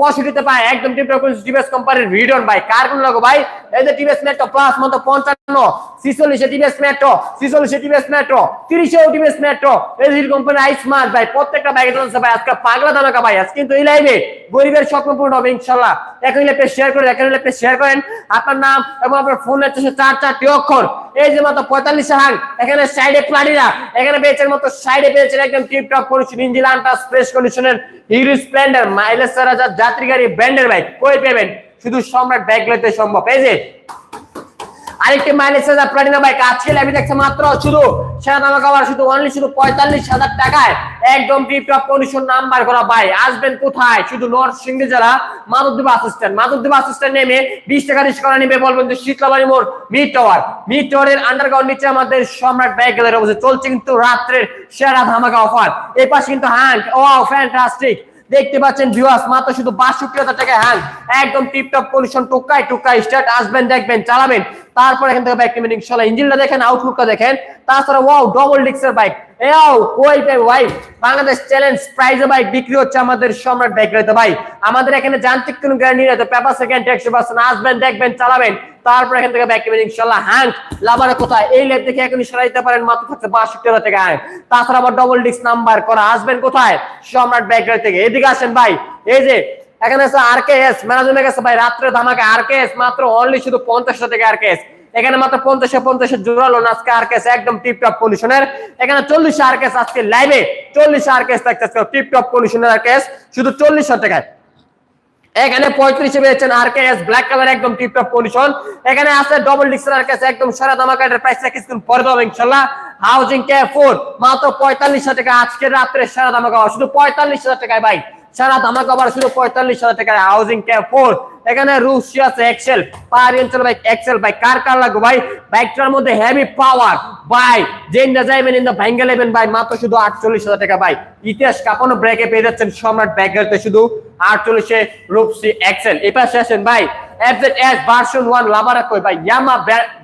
পঁয়ষট্টিতে পায়। একদম টিপটপ টিভিএস কোম্পানির ভিডিওন ভাই কার কোন লাগো ভাই, এই যে টিভিএস মেট্রো প্লাস মাত্র পঞ্চান্ন, ছিচল্লিশে টিভিএস মেট্রো ছিচল্লিশে টিভিএস মেট্রো তিরিশেও টিভিএস মেট্রো এই কোম্পানি আইস মার্ট ভাই, প্রত্যেকটা ব্যাগে চলছে, ভাই, আজকে পাগলা দানাকা ভাই, আজকে কিন্তু এই লাইভে গরিবের স্বপ্ন পূর্ণ হবে ইনশাল্লাহ এখন লেপে শেয়ার করে এখন লেপে শেয়ার করেন। আপনার নাম এবং আপনার ফোনের হচ্ছে চার চারটি অক্ষর। এই যে মাত্র পঁয়তাল্লিশ হাং এখানে সাইডে প্লাডিরা এখানে পেয়েছেন মতো সাইডে পেয়েছেন একদম টিপটপ করেছেন ইঞ্জিন আন্টা স্পেস কন্ডিশনের হিরো স্প্লেন্ডার মাইলেজ হাজার যাত্রী গাড়ি ব্র্যান্ডের বাইক কই পেবেন? শুধু সম্রাট ব্যাগ সম্ভব। এই যে আরেকটি মাইলেজ হাজার প্লাটিনা বাইক আজকে আমি দেখছি মাত্র শুধু, সেরা দামা খাবার শুধু অনলি শুধু পঁয়তাল্লিশ হাজার টাকায় একদম টিপটপ কন্ডিশন নাম্বার করা ভাই। আসবেন কোথায়? শুধু নর্থ সিংহে যারা মাধবদেব আসিস্ট্যান্ট মাধবদেব আসিস্ট্যান্ট নেমে বিশ টাকা রিস্ক নেবে, বলবেন যে শীতলাবাড়ি মোড় মিড টাওয়ার মিড টাওয়ারের আন্ডারগ্রাউন্ড নিচে আমাদের সম্রাট ব্যাগ গ্যালারি অবস্থা চলছে কিন্তু রাত্রের সেরা ধামাকা অফার এই পাশে কিন্তু হ্যান্ড ও ফ্যান্টাস্টিক দেখতে পাচ্ছেন ভিউয়ার্স মাত্র শুধু বাষট্টি হাজার টাকা হ্যাং একদম টিপটপ কন্ডিশন টুকাই টুকাই স্টার্ট আসবেন, দেখবেন, চালাবেন। তারপর এখান থেকে বাইক নেবেন ইনশাল্লাহ ইঞ্জিনটা দেখেন আউটলুকটা দেখেন। তাছাড়া ওয়াও ডবল ডিক্সের বাইক এও কই ভাই, বাংলাদেশ চ্যালেঞ্জ প্রাইজে বাইক বিক্রি হচ্ছে আমাদের সম্রাট বাইক রয়েছে ভাই। আমাদের এখানে যান্ত্রিক কোনো গ্যারান্টি রয়েছে পেপার সেকেন্ড একশো পার্সেন্ট আসবেন, দেখবেন, চালাবেন। তারপর এখান থেকে ব্যাক নেবেন ইনশাল্লাহ হ্যান্ড লাভারে কোথায়? এই লেপ দেখে এখন সরাই দিতে পারেন, মাত্র থাকছে বাষট্টি টাকা। হ্যাঁ তাছাড়া আবার ডবল ডিস্ক নাম্বার করা, আসবেন কোথায়? সম্রাট বাইক থেকে। এদিকে আসেন ভাই, এই যে এখানে আছে আর কে এস ম্যানেজমেন্ট গেছে ভাই, রাত্রে ধামাকে আর কে এস মাত্র অনলি শুধু পঞ্চাশ থেকে আর কে এস এখানে মাত্র পঞ্চাশে পঞ্চাশে জোরালো আজকে আর কেস একদম টিপটপ পলিউশনের এখানে চল্লিশ আর কেস আজকে লাইভে চল্লিশ আর কেস থাকছে টিপটপ পলিউশনের আর কেস শুধু চল্লিশ টাকায়। এখানে পঁয়ত্রিশে পেয়েছেন আর কে এস ব্ল্যাক কালার একদম টিপটপ পলিউশন এখানে আছে ডবল ডিক্সের আর কেস একদম সারা দামাকাটের প্রাইস কিছুক্ষণ পরে দেবো ইনশাল্লাহ হাউজিং কে ফোর মাত্র পঁয়তাল্লিশ হাজার টাকা আজকে রাত্রে সারা দামাকা শুধু পঁয়তাল্লিশ হাজার টাকায় ভাই। সারা ধামাকা আবার শুধু পঁয়তাল্লিশ হাজার টাকায় হাউজিং ক্যাপ ফোর এখানে রুশি আছে এক্সেল পাওয়ার অঞ্চল বাইক এক্সেল বাইক কার কার লাগবে ভাই? বাইকটার মধ্যে হেভি পাওয়ার ভাই যেটা যাইবেন ইন দা ভাঙ্গা লেবেন ভাই, মাত্র শুধু আটচল্লিশ হাজার টাকা ভাই। ইতিহাস কাপানো ব্রেকে পেয়ে যাচ্ছেন সম্রাট ব্যাগেলতে শুধু আটচল্লিশে রূপসি এক্সেল এ পাশে আসেন ভাই এফজেড এস ভার্সন ওয়ান লাভারা কই ভাই ইয়ামা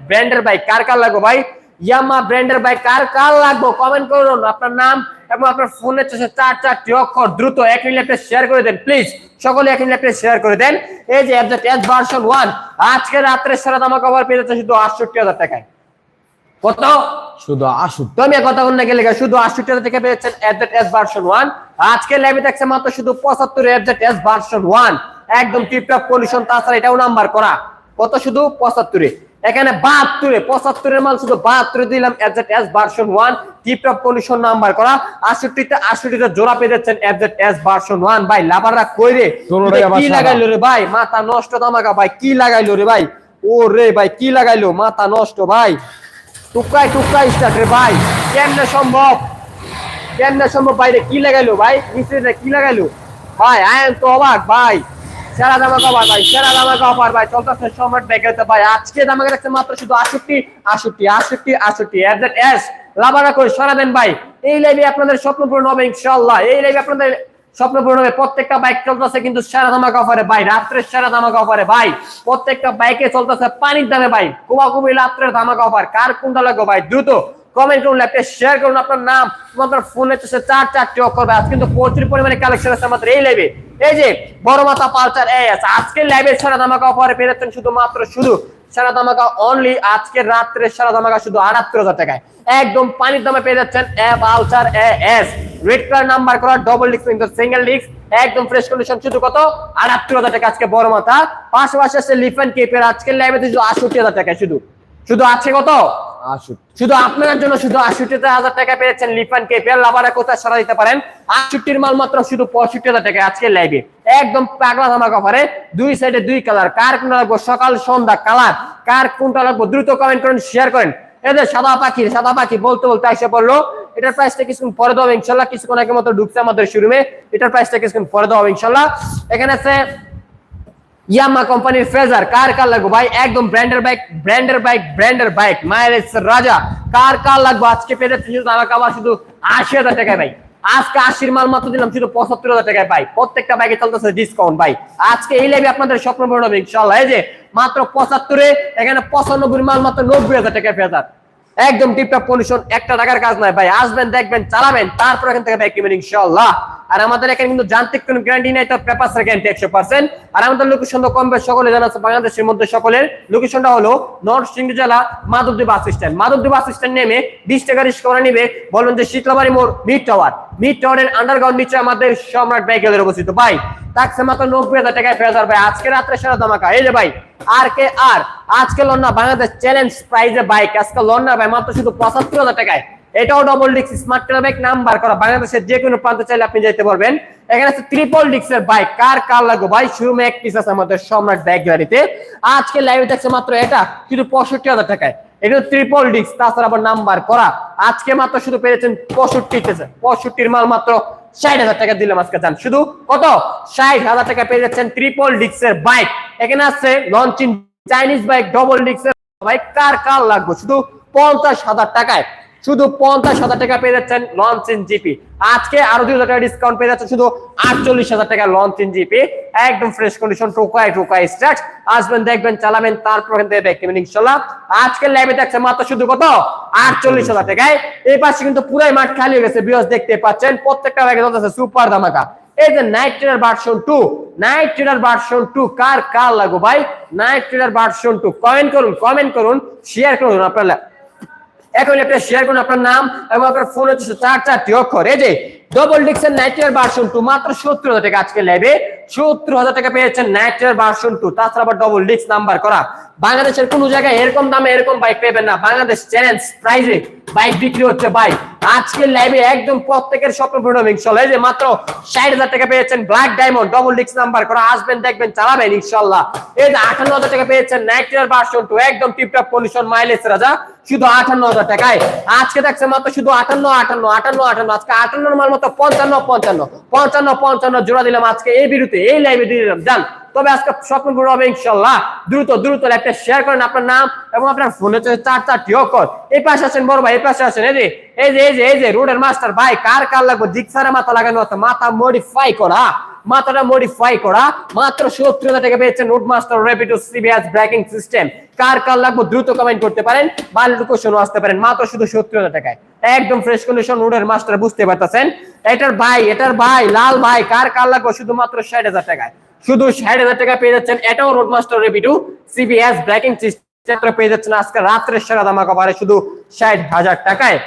ব্র্যান্ডের বাইক কার কার লাগবে ভাই? ইয়ামা ব্র্যান্ডের বাইক কার কার লাগবে? কমেন্ট করুন। আপনার নাম এবং আপনার ফোনের চাষে চার চারটি অক্ষর দ্রুত এক ল্যাপটপ শেয়ার করে দেন। প্লিজ সকলে এক ল্যাপটপ শেয়ার করে দেন। এই যে এস ভার্সন ওয়ান আজকে রাত্রে সেরা দামা কভার পেয়ে যাচ্ছে শুধু আটষট্টি হাজার টাকায়। কত? শুধু আসুন তুমি কথা বললে গেলে শুধু হাজার টাকা পেয়েছেন এফজেড এস ভার্সন ওয়ান আজকে ল্যাবে দেখছে মাত্র শুধু পঁচাত্তর এফজেড এস ভার্সন ওয়ান একদম টিপটপ পলিউশন তাছাড়া এটাও নাম্বার করা। কত শুধু? পঁচাত্তরে। এখানে বাহাত্তরে পঁচাত্তরের মাল শুধু বাহাত্তরে দিলাম FZ S version one tiptop pollution number করা। আটষট্টিতে আটষট্টিতে জোড়া পেয়ে যাচ্ছেন এফজেড এস ভার্সন ওয়ান ভাই লাভাররা কই রে কি লাগাইলো রে ভাই? মাথা নষ্ট দামাকা ভাই কি লাগাইলো রে ভাই? ও রে ভাই কি লাগাইলো? মাথা নষ্ট ভাই। টুকাই টুকাই স্টার্ট রে ভাই। কেমনে সম্ভব? কেমনে সম্ভব? বাইরে কি লাগাইলো ভাই? মিস্ত্রিটা কি লাগাইলো? ভাই আয়ান তো অবাক ভাই। সেরা দামা ভাই, সেরা ভাই, চলতেছে সম্রাট ভাই। আজকে রাখছে মাত্র শুধু দ্যাট এস লাভারা করে সরা দেন ভাই। এই লাইভে আপনাদের স্বপ্ন হবে ইনশাল্লাহ এই লাইভে আপনাদের স্বপ্ন পূরণ হবে। প্রত্যেকটা বাইক চলতেছে কিন্তু সেরা দামাকা অফারে ভাই, রাত্রের সেরা দামাকা অফারে ভাই। প্রত্যেকটা বাইকে চলতেছে পানির দামে ভাই। কুমাকুমি রাত্রের ধামাকা অফার কার কোনটা লাগবে ভাই? দ্রুত কমেন্ট করুন ল্যাপটপ শেয়ার করুন আপনার নাম আপনার ফোনে হচ্ছে চার, চারটি অক্ষর আজ কিন্তু প্রচুর পরিমাণে কালেকশন আছে আমাদের এই লাইভে এই যে, বড় মাথা পালচার এ আছে আজকে লাইভে সেরা দামাকা অফারে পেয়ে যাচ্ছেন শুধুমাত্র শুধু, সেরা দামাকা অনলি আজকে রাত্রে সেরা দামাকা শুধু আটাত্তর হাজার টাকায়। একদম পানির দামে পেয়ে যাচ্ছেন এ আলচার A S red colour number করা ডবল ডিস্ক কিন্তু সিঙ্গেল ডিস্ক একদম ফ্রেশ কন্ডিশন শুধু কত? আটাত্তর হাজার টাকা আজকে বড় মাথা। পাশাপাশি আছে লিফেন কেপের আজকে লাইভে শুধু আটষট্টি হাজার টাকা শুধু। শুধু আছে কত? শুধু আপনার জন্য শুধু আটষট্টি হাজার টাকা পেয়েছেন লিফান কেপেল লাভারে কোথায় সারা দিতে পারেন? আটষট্টির মাল মাত্র শুধু পঁয়ষট্টি হাজার টাকা আজকে লাইভে একদম পাগলা ধামা কভারে দুই সাইডে দুই কালার কার কোনটা লাগবো? সকাল সন্ধ্যা কালার কার কোনটা লাগবো? দ্রুত কমেন্ট করেন শেয়ার করেন। এদের সাদা পাখি সাদা পাখি বলতে বলতে এসে পড়ল। এটার প্রাইসটা কিছুক্ষণ পরে দেবো ইনশাল্লাহ। কিছুক্ষণ আগে মতো ঢুকছে আমাদের শোরুমে। এটার প্রাইসটা কিছুক্ষণ পরে দেবো ইনশাল্লাহ। এখানে আছে ইয়ামা কোম্পানির ফেজার কার কার লাগবে ভাই? একদম ব্র্যান্ডের বাইক ব্র্যান্ডের বাইক ব্র্যান্ডের বাইক মাইলেজ রাজা, কার কার লাগবে? আজকে পেয়ে শুধু আমাকে আবার শুধু আশি হাজার টাকায় ভাই। আজকে আশির মাল মাত্র দিলাম শুধু পঁচাত্তর হাজার টাকায় পাই প্রত্যেকটা বাইকে চলতেছে ডিসকাউন্ট ভাই। আজকে এই লেগে আপনাদের স্বপ্ন পূরণ হবে ইনশাল্লাহ এই যে, মাত্র পঁচাত্তরে, এখানে পঁচানব্বই মাল মাত্র নব্বই হাজার টাকায় ফেজার একদম টিপটপ কন্ডিশন একটা টাকার কাজ নয় ভাই। আসবেন, দেখবেন, চালাবেন, তারপর এখান থেকে বাইক কিনবেন ইনশাল্লাহ আর আমাদের এখানে কিন্তু যান্ত্রিক কোনো গ্যারান্টি নাই তো পেপার গ্যারান্টি একশো পার্সেন্ট আর আমাদের লোকেশন তো কম বেশ সকলে, জানা আছে বাংলাদেশের মধ্যে সকলের। লোকেশনটা হলো নর্থ সিংহ জেলা Madhabdi bus stand Madhabdi bus stand নেমে বিশ টাকা রিক্সা নিবে, বলবেন যে শীতলাবাড়ি মোড় মিড টাওয়ার মিড টাওয়ারের আন্ডারগ্রাউন্ড নিচে আমাদের সম্রাট বাইকেলের অবস্থিত। ভাই তাকছে মাত্র নব্বই হাজার টাকায় ফেরত ভাই আজকে রাত্রে সেরা দামাকা এই যে ভাই আর কে আর আজকে বাংলাদেশ চ্যালেঞ্জ প্রাইজে বাইক আজকে লন্না ভাই মাত্র শুধু পঁচাত্তর হাজার টাকায়। এটাও ডিক্স স্মার্ট নাম্বার করা। বাংলাদেশের যে কোনো প্রান্তে চাইলে আপনি পারবেন। এখানে আছে ট্রিপল ডিক্সের বাইক কার কার লাগবে ভাই? এক পিস আছে আমাদের সম্রাট বাইক গাড়িতে আজকে মাত্র এটা, শুধু পঁয়ষট্টি হাজার টাকায়। এটা ট্রিপল ডিক্স তাছাড়া আবার নাম্বার করা। আজকে মাত্র শুধু পেয়েছেন পঁয়ষট্টি পঁয়ষট্টির মাল মাত্র ষাট হাজার টাকা দিলাম আজকে যান শুধু কত? ষাট হাজার টাকা পেয়ে যাচ্ছেন ট্রিপল ডিক্সের বাইক এখানে আছে লঞ্চিং চাইনিজ বাইক ডবল ডিক্সের বাইক কার কার লাগবে? শুধু পঞ্চাশ হাজার টাকায়। শুধু পঞ্চাশ হাজার টাকা পেয়ে যাচ্ছেন লঞ্চ ইন জিপি আজকে আরও দুই হাজার ডিসকাউন্ট পেয়ে যাচ্ছেন। শুধু আটচল্লিশ হাজার টাকা লঞ্চ ইন জিপি একদম ফ্রেশ কন্ডিশন টোকায় টোকায় স্টার্ট আসবেন, দেখবেন, চালাবেন, তারপর এখান থেকে দেখতে পাবেন ইনশাল্লাহ। আজকে ল্যাবে দেখছে মাত্র শুধু কত? আটচল্লিশ হাজার টাকায়। এই পাশে কিন্তু পুরাই মাঠ খালি হয়ে গেছে। বিয়স দেখতে পাচ্ছেন। প্রত্যেকটা ব্যাগে সুপার ধামাকা। এই যে night trader version two night trader version two কার কার লাগো ভাই? Night trader version two comment করুন কমেন্ট করুন শেয়ার করুন আপনারা। এখন একটা শেয়ার করুন আপনার নাম এবং আপনার ফোন হচ্ছে চার চারটি অক্ষর। এই যে ডবল ডিক্সের নাইট ট্রেডার ভার্সন টু মাত্র সত্তর হাজার টাকা আজকে লেবে সত্তর হাজার টাকা পেয়েছেন ভার্সন টু তাছাড়া আবার ডবল ডিক্স নাম্বার করা। বাংলাদেশের জায়গায় এরকম দামে এরকম বাইক না। বাংলাদেশ চ্যালেঞ্জ প্রাইজে বাইক বিক্রি হচ্ছে বাইক আজকে লাইভে একদম প্রত্যেকের স্বপ্ন যে মাত্র ষাট হাজার টাকা পেয়েছেন ব্ল্যাক ডায়মন্ড ডবল নাম্বার আসবেন, দেখবেন, চালাবেন ইনশাল্লাহ। এই যে আঠান্ন হাজার টাকা পেয়েছেন নাইটিয়ার ভার্সন টু একদম টিপটপ কন্ডিশন মাইলেজ রাজা। শুধু আটান্ন হাজার টাকায়। আজকে দেখছে মাত্র শুধু আটান্ন আটান্ন আটান্ন আটান্ন। আজকে আটান্ন মাল মতো পঞ্চান্ন পঞ্চান্ন। পঞ্চান্ন পঞ্চান্ন জোড়া দিলাম আজকে। এই বিরুতে এই লাইভে দিয়ে দিলাম তবে আজকে স্বপ্ন পূরণ হবে ইনশাল্লাহ। দ্রুত দ্রুত একটা শেয়ার করেন আপনার নাম এবং আপনার ফোনে চার চারটি অক্ষর। এই পাশে আছেন বড় ভাই, এই পাশে আছেন, এই যে এই যে এই যে এই যে রোডের মাস্টার ভাই, কার কার লাগবে? সারা মাথা লাগানো মাথা মডিফাই করা। মাথাটা মডিফাই করা। মাত্র সত্তর হাজার টাকা পেয়েছেন road master rapido CBS braking system কার কার লাগবে দ্রুত কমেন্ট করতে পারেন। বা লোকেশনও আসতে পারেন মাত্র শুধু সত্তর হাজার টাকায়। একদম ফ্রেশ কন্ডিশন রোডের মাস্টার বুঝতে পারতেছেন। এটার ভাই এটার ভাই, লাল ভাই, কার কার লাগবে শুধুমাত্র ষাট হাজার টাকায়। শুধু ষাট হাজার টাকা পেয়ে যাচ্ছেন এটাও road master rapido CBS braking system পেয়ে যাচ্ছেন আজকে রাত্রের সেরা দামা কভারে শুধু ষাট হাজার টাকায়।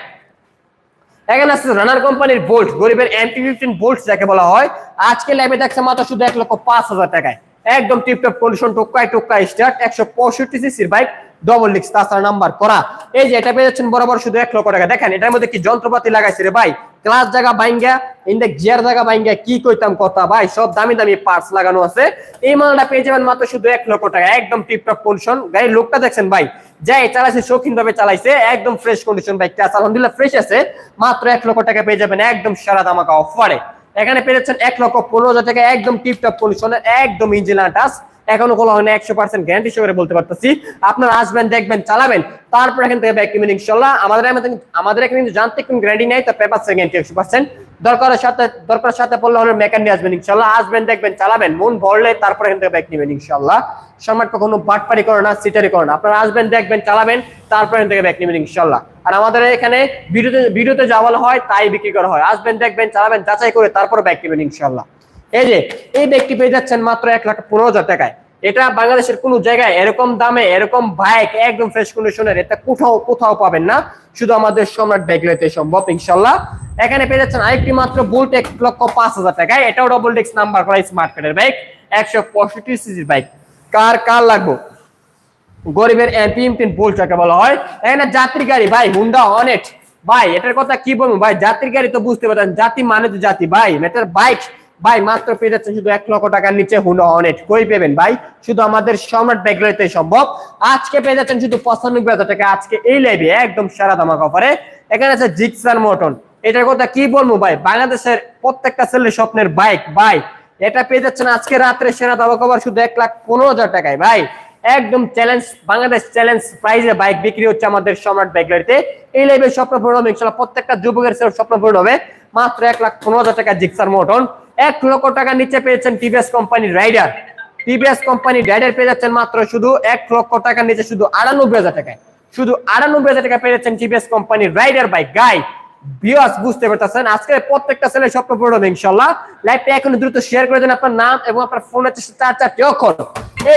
এখানে আছে রানার কোম্পানির বোল্ট গরিবের এমপি ফিফটিন বোল্ট যাকে বলা হয়। আজকে ল্যাবে দেখছে মাত্র শুধু এক লক্ষ পাঁচ হাজার টাকায়। একদম টিপটপ কন্ডিশন টোকাই টোকাই স্টার্ট একশো পঁয়ষট্টি সিসির বাইক ডবল লিক্স তাছাড়া নাম্বার করা। এই যে এটা পেয়ে যাচ্ছেন বরাবর শুধু এক লক্ষ টাকা। দেখেন, এটার মধ্যে কি যন্ত্রপাতি লাগাইছে রে ভাই? ক্লাস জায়গা বাইঙ্গা ইন্ডেক্স গিয়ার জায়গা বাইঙ্গা কি কইতাম কথা ভাই? সব দামি দামি পার্টস লাগানো আছে। এই মালটা পেয়ে যাবেন মাত্র শুধু এক লক্ষ টাকা। একদম টিপটপ কন্ডিশন গাড়ির লোকটা দেখছেন ভাই? যাই চালাইছে শৌখিন ভাবে চালাইছে, একদম ফ্রেশ কন্ডিশন বাইকটা আছে আলহামদুলিল্লাহ ফ্রেশ আছে। মাত্র এক লক্ষ টাকা পেয়ে যাবেন একদম সারা দামাকা অফারে এখানে পেরেছেন এক লক্ষ পনেরো হাজার টাকা, একদম টিপটপ কন্ডিশনের একদম ইঞ্জিন আটাস এখনও খোলা হয় না, একশো পার্সেন্ট গ্যারান্টি সহকারে বলতে পারতেছি। আপনারা আসবেন, দেখবেন, চালাবেন। তারপর এখান থেকে ব্যাক ইমিনিং ইনশাল্লাহ আমাদের আমাদের এখানে কিন্তু জানতে কোনো গ্যারান্টি নেই তার পেপার গ্যারান্টি একশো পার্সেন্ট দরকারের সাথে দরকারের সাথে পড়লে আসবেন, ইনশাল্লাহ। আসবেন, দেখবেন, চালাবেন। মন ভরলে এখান থেকে ব্যাক নিবেন, ইনশাল্লাহ। সম্রাট কখনো না সিটারি করে না। আপনারা আসবেন, দেখবেন, চালাবেন, তারপর এখান থেকে ব্যাক নিবেন, ইনশাল্লাহ। আর আমাদের এখানে ভিডিওতে ভিডিওতে যা বলা হয়, তাই বিক্রি করা হয়। আসবেন, দেখবেন, চালাবেন, যাচাই করে তারপর ব্যাক নিবেন, ইনশাল্লাহ। এই যে, এই ব্যক্তি পেয়ে যাচ্ছেন মাত্র এক লাখ পনেরো হাজার টাকায়। এটা বাংলাদেশের কোন জায়গায় এরকম দামে, এরকম বাইক একদম ফ্রেশ কন্ডিশনের এটা কোথাও কোথাও পাবেন না। শুধু আমাদের সম্রাট বাইক লইতে সম্ভব ইনশাল্লাহ এখানে পেয়ে যাচ্ছেন আরেকটি মাত্র বুলট এক লক্ষ পাঁচ হাজার টাকায়। এটাও ডবল ডিস্ক নাম্বার করা স্মার্ট কার্ডের বাইক একশো পঁয়ষট্টি সিসির বাইক কার কার লাগবো? গরিবের এমপি এমপিন বুল যাকে বলা হয়। এখানে যাত্রী গাড়ি, ভাই হুন্ডা অনেট ভাই, এটার কথা কি বলব? ভাই, যাত্রী গাড়ি তো বুঝতে পারছেন জাতি মানে তো জাতি। ভাই, এটার বাইক ভাই, মাত্র পেয়ে যাচ্ছেন শুধু এক লক্ষ টাকার নিচে হুন্ডা অনেট কই পেবেন ভাই? শুধু আমাদের সম্রাট ব্যাগলাইতে সম্ভব। আজকে পেয়ে যাচ্ছেন শুধু পঁচানব্বই হাজার টাকা। আজকে এই লাইভে একদম সারা দামাক অফারে এখানে আছে জিক্সার মোটন এটার কথা কি বলব ভাই? বাংলাদেশের প্রত্যেকটা ছেলে স্বপ্নের বাইক ভাই। এটা পেয়ে যাচ্ছেন আজকে রাত্রে সেরা দাবা কভার শুধু এক লাখ পনেরো হাজার টাকায়, ভাই। একদম চ্যালেঞ্জ বাংলাদেশ চ্যালেঞ্জ প্রাইজে বাইক বিক্রি হচ্ছে আমাদের সম্রাট বাইক গাড়িতে এই লাইভে স্বপ্ন পূরণ হবে, ইনশাল্লাহ প্রত্যেকটা যুবকের স্বপ্ন পূরণ হবে। মাত্র এক লাখ পনেরো হাজার টাকা জিক্সার মোটন এক লক্ষ টাকার নিচে পেয়েছেন টিভিএস কোম্পানির রাইডার টিভিএস কোম্পানি রাইডার পেয়ে যাচ্ছেন মাত্র শুধু এক লক্ষ টাকার নিচে, শুধু আটানব্বই হাজার টাকায়। শুধু আটানব্বই হাজার টাকা পেয়ে যাচ্ছেন টিভিএস কোম্পানির রাইডার বাইক গাই বুঝতে প্রত্যেকটা ইনশাল্লাহ। এখন দ্রুত শেয়ার আপনার নাম এবং আপনার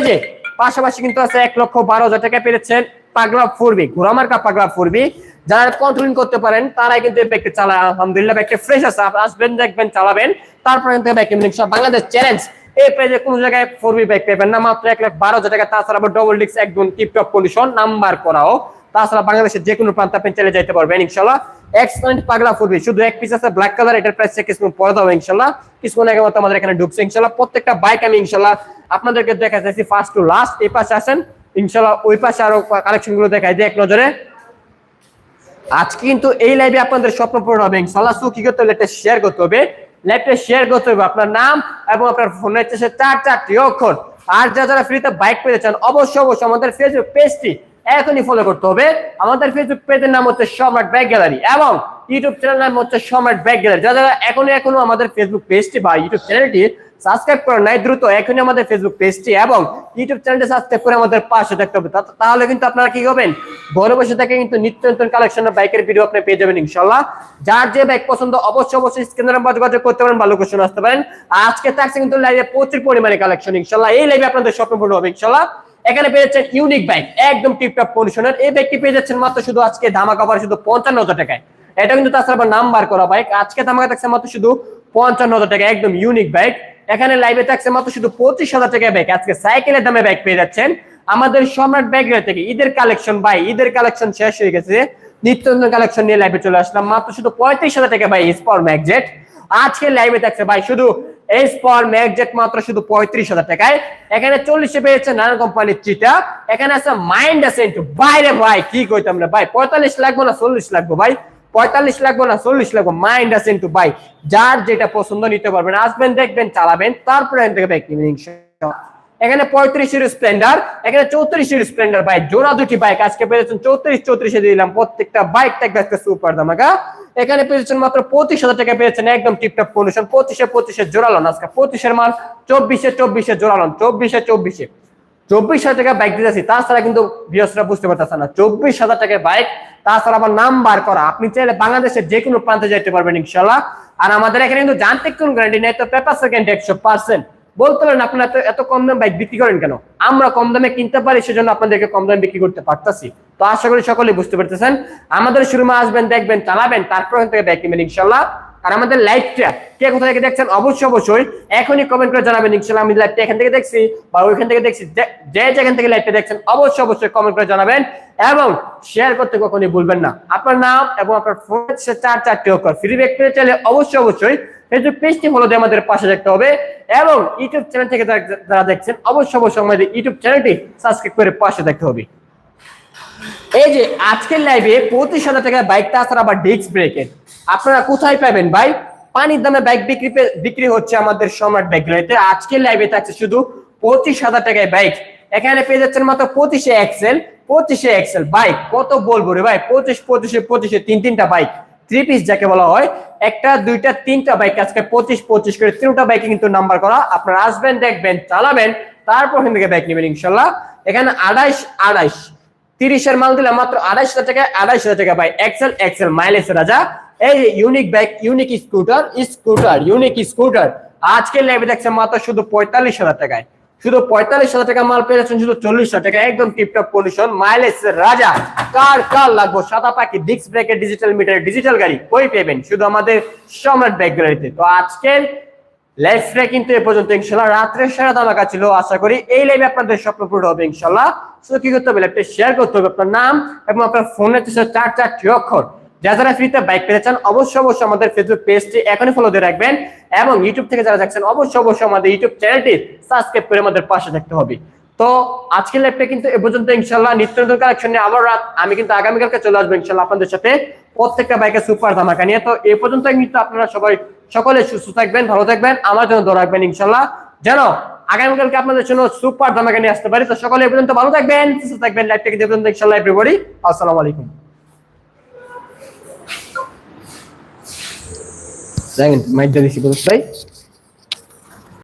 যে, পাশাপাশি কিন্তু আছে এক লক্ষ বারো হাজার টাকা পেয়েছেন পাগলা ফুরবি ঘোরামার্কা পাগলা ফুরবি। যারা কন্ট্রোলিং করতে পারেন, তারাই কিন্তু এই ব্যাগটি চালায় আলহামদুলিল্লাহ ব্যাগটি ফ্রেশ আছে। আপনি আসবেন, দেখবেন, চালাবেন। তারপরে কিন্তু ব্যাগটি ইনশাল্লাহ বাংলাদেশ চ্যালেঞ্জ এই প্রাইজে কোনো জায়গায় ফোরবি ব্যাগ পাবেন না, মাত্র এক লাখ বারো হাজার টাকা। তাছাড়া ডবল ডিক্স একদম টিপটপ কন্ডিশন নাম্বার করাও। তাছাড়া বাংলাদেশের যে কোনো প্রান্তে আপনি চলে যেতে পারবেন, ইনশাল্লাহ। এক্সপেন্ট পাগলা ফুরবি শুধু এক পিস আছে ব্ল্যাক কালার এটার প্রাইস কিছুক্ষণ পরে দেবো ইনশাল্লাহ। কিছুক্ষণ আগে মতো আমাদের এখানে ঢুকছে, ইনশাল্লাহ। প্রত্যেকটা বাইক আমি, ইনশাল্লাহ, আপনাদেরকে দেখা যাচ্ছি ফার্স্ট টু লাস্ট এই পাশে আসেন, ইনশাল্লাহ, ওই পাশে আরও কালেকশনগুলো দেখাই দিই এক নজরে। আজকে কিন্তু এই লাইভে আপনাদের স্বপ্ন পূরণ হবে। ইনশাল্লাহ সো কি করতে হবে? এটা শেয়ার করতে হবে। লাইভটা শেয়ার করতে হবে আপনার নাম এবং আপনার ফোনের চার চারটি অক্ষর। আর যারা যারা ফ্রিতে বাইক পেতে চান, অবশ্যই অবশ্যই আমাদের ফেসবুক পেজটি এখনই ফলো করতে হবে। আমাদের ফেসবুক পেজের নাম হচ্ছে সম্রাট ব্যাগ গ্যালারি এবং ইউটিউব চ্যানেল নাম হচ্ছে সম্রাট ব্যাগ গ্যালারি। যারা এখনও এখনও আমাদের ফেসবুক পেজটি বা ইউটিউব চ্যানেলটি সাবস্ক্রাইব করেন নাই, দ্রুত এখনই আমাদের ফেসবুক পেজটি এবং ইউটিউব চ্যানেলটি সাবস্ক্রাইব করে আমাদের পাশে দেখতে হবে। তাহলে কিন্তু আপনারা কি হবেন ঘরে বসে থেকে কিন্তু নিত্য নতুন কালেকশনের বাইকের ভিডিও আপনি পেয়ে যাবেন ইনশাল্লাহ যার যে বাইক পছন্দ, অবশ্যই অবশ্যই স্ক্রিনের নাম্বার করতে পারেন বা লোকেশন আসতে পারেন। আজকে থাকছে কিন্তু লাইভে প্রচুর পরিমাণে কালেকশন ইনশাল্লাহ এই লাইভে আপনাদের স্বপ্ন পূর্ণ হবে ইনশাল্লাহ এখানে পেয়ে যাচ্ছেন ইউনিক বাইক একদম টিপটপ কন্ডিশনের এই বাইকটি পেয়ে যাচ্ছেন মাত্র শুধু আজকে ধামাকা পারে শুধু পঞ্চান্ন হাজার টাকায়। এটা কিন্তু তাছাড়া আবার নাম্বার করা বাইক আজকে ধামাকা থাকছে মাত্র শুধু পঞ্চান্ন হাজার টাকা একদম ইউনিক বাইক এখানে লাইভে থাকছে মাত্র শুধু পঁচিশ হাজার টাকা বাইক আজকে সাইকেলের দামে বাইক পেয়ে যাচ্ছেন আমাদের সম্রাট ব্যাগ থেকে। ঈদের কালেকশন ভাই, ঈদের কালেকশন শেষ হয়ে গেছে। নিত্য কালেকশন নিয়ে লাইভে চলে আসলাম। মাত্র শুধু পঁয়ত্রিশ হাজার টাকা ভাই স্পর ম্যাগজেট আজকে লাইভে থাকছে ভাই শুধু মাত্র শুধু পঁয়ত্রিশ হাজার টাকায়। এখানে চল্লিশে পেয়েছে নানা কোম্পানির চিটা এখানে আছে মাইন্ড একটু বাইরে ভাই, কি কইতাম না ভাই? পঁয়তাল্লিশ লাগবো না চল্লিশ লাগবো ভাই? পঁয়তাল্লিশ লাগবো না চল্লিশ লাগবো? মাইন্ড আছে ইন্টু ভাই, যার যেটা পছন্দ নিতে পারবেন, আসবেন, দেখবেন, চালাবেন, তারপরে এখান। এখানে পঁয়ত্রিশের স্প্লেন্ডার, এখানে চৌত্রিশের স্প্লেন্ডার বাইক, জোড়া দুটি বাইক, আজকে পেয়েছেন চৌত্রিশ, চৌত্রিশে দিলাম প্রত্যেকটা বাইক আজকে সুপার দামাকা এখানে পেয়েছেন মাত্র পঁচিশ হাজার টাকা পেয়েছেন একদম টিপটপ কন্ডিশন পঁচিশে পঁচিশে জোড়ালন আজকে পঁচিশের মাল চব্বিশে চব্বিশে জোড়ালন চব্বিশে চব্বিশে। চব্বিশ হাজার টাকা বাইক দিতেছি, তাছাড়া কিন্তু বৃহস্পতিরা বুঝতে পারতেছে না। চব্বিশ হাজার টাকা বাইক তাছাড়া আবার নাম বার করা। আপনি চাইলে বাংলাদেশের যে কোনো প্রান্তে যেতে পারবেন ইনশাল্লাহ আর আমাদের এখানে কিন্তু জানতে কোন গ্যারান্টি নেই, তো পেপার সেকেন্ড একশো পার্সেন্ট বলতে পারেন আপনারা এত এত কম দাম বাইক বিক্রি করেন কেন? আমরা কম দামে কিনতে পারি, সেজন্য আপনাদেরকে কম দামে বিক্রি করতে পারতাছি। তো আশা করি সকলে বুঝতে পারতেছেন আমাদের শোরুমে আসবেন, দেখবেন, চালাবেন, তারপর থেকে বাইক কিনবেন ইনশাল্লাহ আর আমাদের লাইভটা কে কোথা থেকে দেখছেন, অবশ্যই অবশ্যই এখনই কমেন্ট করে জানাবেন। ইনশাল্লাহ আমি লাইভটা এখান থেকে দেখছি বা ওইখান থেকে দেখছি, যে যে যেখান থেকে লাইভটা দেখছেন, অবশ্যই অবশ্যই কমেন্ট করে জানাবেন এবং শেয়ার করতে কখনই ভুলবেন না। আপনার নাম এবং আপনার ফোন চার চারটি অক্ষর। ফ্রি ব্যাক পেয়ে চাইলে অবশ্যই অবশ্যই ফেসবুক পেজটি ফলো দিয়ে আমাদের পাশে দেখতে হবে এবং ইউটিউব চ্যানেল থেকে যারা দেখছেন, অবশ্যই অবশ্যই আমাদের ইউটিউব চ্যানেলটি সাবস্ক্রাইব করে পাশে দেখতে হবে। এই যে আজকের লাইভে পঁচিশ হাজার টাকায় বাইক তাছাড়া আবার ডিস্ক ব্রেকের আপনারা কোথায় পাবেন ভাই? পানির দামে বাইক বিক্রি বিক্রি হচ্ছে আমাদের সম্রাট বাইক গ্যালারিতে আজকের লাইভে থাকছে শুধু পঁচিশ হাজার টাকায় বাইক এখানে পেয়ে যাচ্ছেন মাত্র পঁচিশে এক্সেল পঁচিশে এক্সেল বাইক কত বলব রে ভাই? পঁচিশ, পঁচিশে পঁচিশে তিন তিনটা বাইক থ্রি পিস যাকে বলা হয়। একটা, দুইটা, তিনটা বাইক আজকে পঁচিশ পঁচিশ করে তিনটা বাইকে কিন্তু নাম্বার করা। আপনারা আসবেন, দেখবেন, চালাবেন, তারপর এখান থেকে বাইক নেবেন ইনশাল্লাহ। এখানে আড়াইশ আড়াইশ। তিরিশের মাল দিলে মাত্র আড়াইশ হাজার টাকা আড়াইশ হাজার টাকা পাই এক্সেল এক্সেল মাইলেজ রাজা। এই unique bike unique scooter scooter unique scooter আজকে লেবে দেখছে মাত্র শুধু পঁয়তাল্লিশ হাজার টাকায়। শুধু পঁয়তাল্লিশ হাজার টাকা মাল পেয়ে যাচ্ছেন শুধু চল্লিশ হাজার টাকা একদম টিপটপ কন্ডিশন মাইলেজ রাজা। কার কার লাগবো? সাদা পাখি ডিস্ক ব্রেকের ডিজিটাল মিটার ডিজিটাল গাড়ি, কই পেবেন? শুধু আমাদের সম্রাট ব্যাগ গ্যালারিতে তো আজকের লাইফটা কিন্তু এ পর্যন্ত, ইনশাল্লাহ রাত্রে সেরা ধামাকা ছিল, আশা করি এই লাইভে আপনাদের স্বপ্ন পূরণ হবে, ইনশাল্লাহ। তো কি করতে হবে? লাইভটা শেয়ার করতে হবে। আপনার নাম এবং আপনার ফোনের চার চারটি অক্ষর। যারা যারা ফ্রিতে বাইক পেতে চান, অবশ্যই অবশ্যই আমাদের ফেসবুক পেজটি এখনই ফলো দিয়ে রাখবেন এবং ইউটিউব থেকে যারা দেখছেন, অবশ্যই অবশ্যই আমাদের ইউটিউব চ্যানেলটি সাবস্ক্রাইব করে আমাদের পাশে থাকতে হবে। তো আজকের লাইভটা কিন্তু এ পর্যন্ত ইনশাল্লাহ নিত্য নতুন কালেকশন নিয়ে আবার রাত, আমি কিন্তু আগামীকালকে চলে আসব ইনশাল্লাহ আপনাদের সাথে। প্রত্যেকটা বাইকের সুপার ধামাকা নিয়ে। তো এ পর্যন্ত কিন্তু আপনারা সবাই সকলে সুস্থ থাকবেন, ভালো থাকবেন, আমার জন্য দোয়া রাখবেন ইনশাল্লাহ যেন আগামীকালকে আপনাদের জন্য সুপার ধামাকা নিয়ে আসতে পারি। তো সকলে এই পর্যন্ত ভালো থাকবেন, সুস্থ থাকবেন। লাইভটাকে দেখবেন ইনশাল্লাহ এভরিবডি আসসালামু আলাইকুম। দেখেন মাইকটা দিচ্ছি ভাই